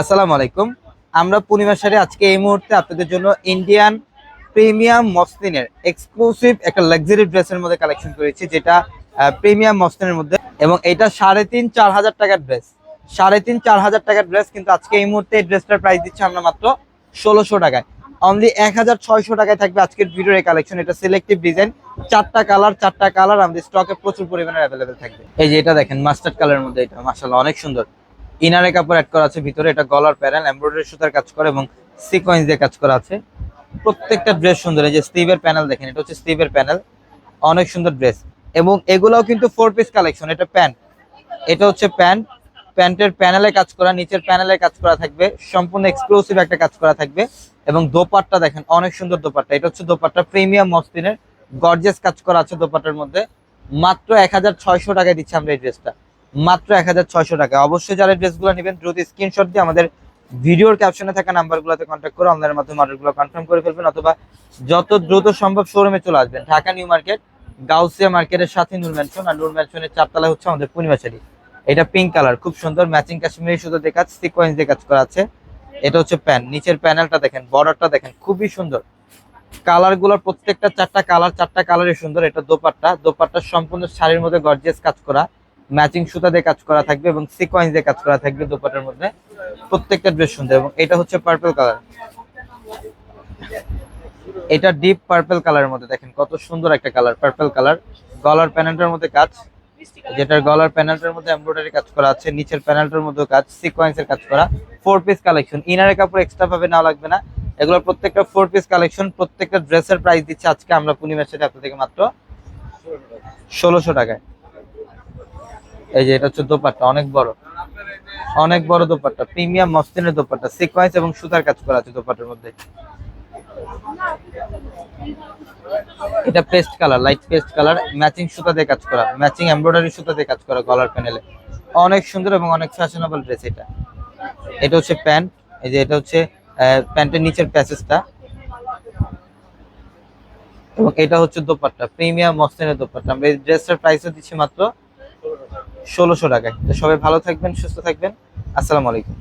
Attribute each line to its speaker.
Speaker 1: আসসালামু আলাইকুম। আমরা পূর্ণিমা শাড়ি আজকে এই মুহূর্তে আপনাদের জন্য ইন্ডিয়ান প্রিমিয়াম মসলিনের এক্সক্লুসিভ একটা লাক্সারি ড্রেসের মধ্যে কালেকশন করেছি, যেটা প্রিমিয়াম মসলিনের মধ্যে। এবং এটা সাড়ে তিন, চার হাজার টাকার ড্রেস সাড়ে তিন, চার হাজার টাকার ড্রেস কিন্তু আজকে এই মুহূর্তে এই ড্রেসটার প্রাইস দিচ্ছি আমরা মাত্র ষোলোশো টাকায়। অনলি এক হাজার ছয়শো টাকায় থাকবে আজকের ভিডিওর এই কালেকশন এটা সিলেক্টিভ ডিজাইন চারটা কালার চারটা কালার আমাদের স্টকে প্রচুর পরিমাণে অ্যাভেলেবেল থাকবে। এই যে এটা দেখেন মাস্টার্ড কালারের মধ্যে এটা মাসাল্লাহ অনেক সুন্দর। ইনারে কাপড় অ্যাড করা আছে, ভিতরে এটা গলার প্যানেল এমব্রয়ডারি সুতার কাজ করে এবং সিকোয়েন্স দিয়ে কাজ করা আছে। প্রত্যেকটা ড্রেস সুন্দর, এই যে স্টিভের প্যানেল দেখেন, এটা হচ্ছে স্টিভের প্যানেল অনেক সুন্দর ড্রেস এবং এগুলোও কিন্তু ফোর পিস কালেকশন এটা প্যান্ট এটা হচ্ছে প্যান্ট প্যান্টের প্যানেলে কাজ করা, নিচের প্যানেলে কাজ করা থাকবে। সম্পূর্ণ এক্সক্লুসিভ একটা কাজ করা থাকবে। এবং দোপাট্টা দেখেন, অনেক সুন্দর দোপাট্টা। এটা হচ্ছে দোপাট্টা প্রিমিয়াম মসলিনের গর্জিয়াস কাজ করা আছে দোপাট্টার মধ্যে। মাত্র এক হাজার ছয়শো টাকায় দিচ্ছে আমরা এই ড্রেসটা মাত্র এক হাজার ছয়শো টাকা। অবশ্যই যারা ড্রেসগুলো নেবেন, দ্রুত স্ক্রিনশট দিয়ে আমাদের ভিডিওর ক্যাপশনে থাকা নাম্বারগুলোতে কন্ট্যাক্ট করে অনলাইনের মাধ্যমে অর্ডারগুলো কনফার্ম করে ফেলবেন অথবা যত দ্রুত সম্ভব শোরুমে চলে আসবেন। ঢাকা নিউ মার্কেট, গাউসিয়া মার্কেটের সাথে নূর ম্যানশন আর নূর ম্যানশনের চারতলা হচ্ছে আমাদের পূর্ণিমাশারি এটা পিঙ্ক কালার খুব সুন্দর ম্যাচিং কাশ্মীরি সুতো কাজ সিকোয়েন্স কাজ করা আছে। এটা হচ্ছে প্যান নিচের প্যানেলটা দেখেন বর্ডারটা দেখেন, খুবই সুন্দর। কালারগুলোর প্রত্যেকটা চারটা কালার, চারটা কালারই সুন্দর। এটা দোপাট্টা দোপাট্টা সম্পূর্ণ শাড়ির মধ্যে গর্জিয়াস কাজ করা। ম্যাচিং সুতা দিয়ে কাজ করা থাকবে এবং সিকোয়েন্স দিয়ে কাজ করা থাকবে দোপাট্টার মধ্যে। প্রত্যেকটা ড্রেস সুন্দর এবং এটা হচ্ছে পার্পল কালার এটা ডিপ পার্পল কালারের মধ্যে দেখেন, কত সুন্দর একটা কালার পার্পল কালার গলার প্যানেলটার মধ্যে কাজ, যেটার গলার প্যানেলটার মধ্যে এমব্রয়ডারি কাজ করা আছে, নিচের প্যানেলটার মধ্যে কাজ সিকোয়েন্সের কাজ করা ফোর পিস কালেকশন ইনারের কাপড় এক্সট্রা ভাবে নেওয়া লাগবে না এগুলো প্রত্যেকটা ফোর পিস কালেকশন প্রত্যেকটা ড্রেসের প্রাইস দিচ্ছে আজকে আমরা পূর্ণিমার সাথে আপনাদেরকে মাত্র ষোলোশো টাকায়। এই যে এটা হচ্ছে দোপাট্টা, অনেক বড়। অনেক বড় দোপাট্টা, প্রিমিয়াম মসলিনের দোপাট্টা সিকোয়েন্স এবং সুতার কাজ করা আছে দোপাট্টার মধ্যে। এটা paste colour light paste colour matching সুতা দিয়ে কাজ করা ম্যাচিং এমব্রয়ডারি সুতা দিয়ে কাজ করা গলার প্যানেলে অনেক সুন্দর এবং অনেক ফ্যাশনেবল ড্রেস এটা। এটা হচ্ছে প্যান্ট এই যে এটা হচ্ছে প্যান্টের নিচের প্যাসেজটা এবং এটা হচ্ছে দোপাট্টা, প্রিমিয়াম মসলিনের দোপাট্টা। আমরা এই ড্রেসটার প্রাইসও দিচ্ছি মাত্র ষোলোশো টাকায়। তো সবাই ভালো থাকবেন সুস্থ থাকবেন। আসসালামু আলাইকুম।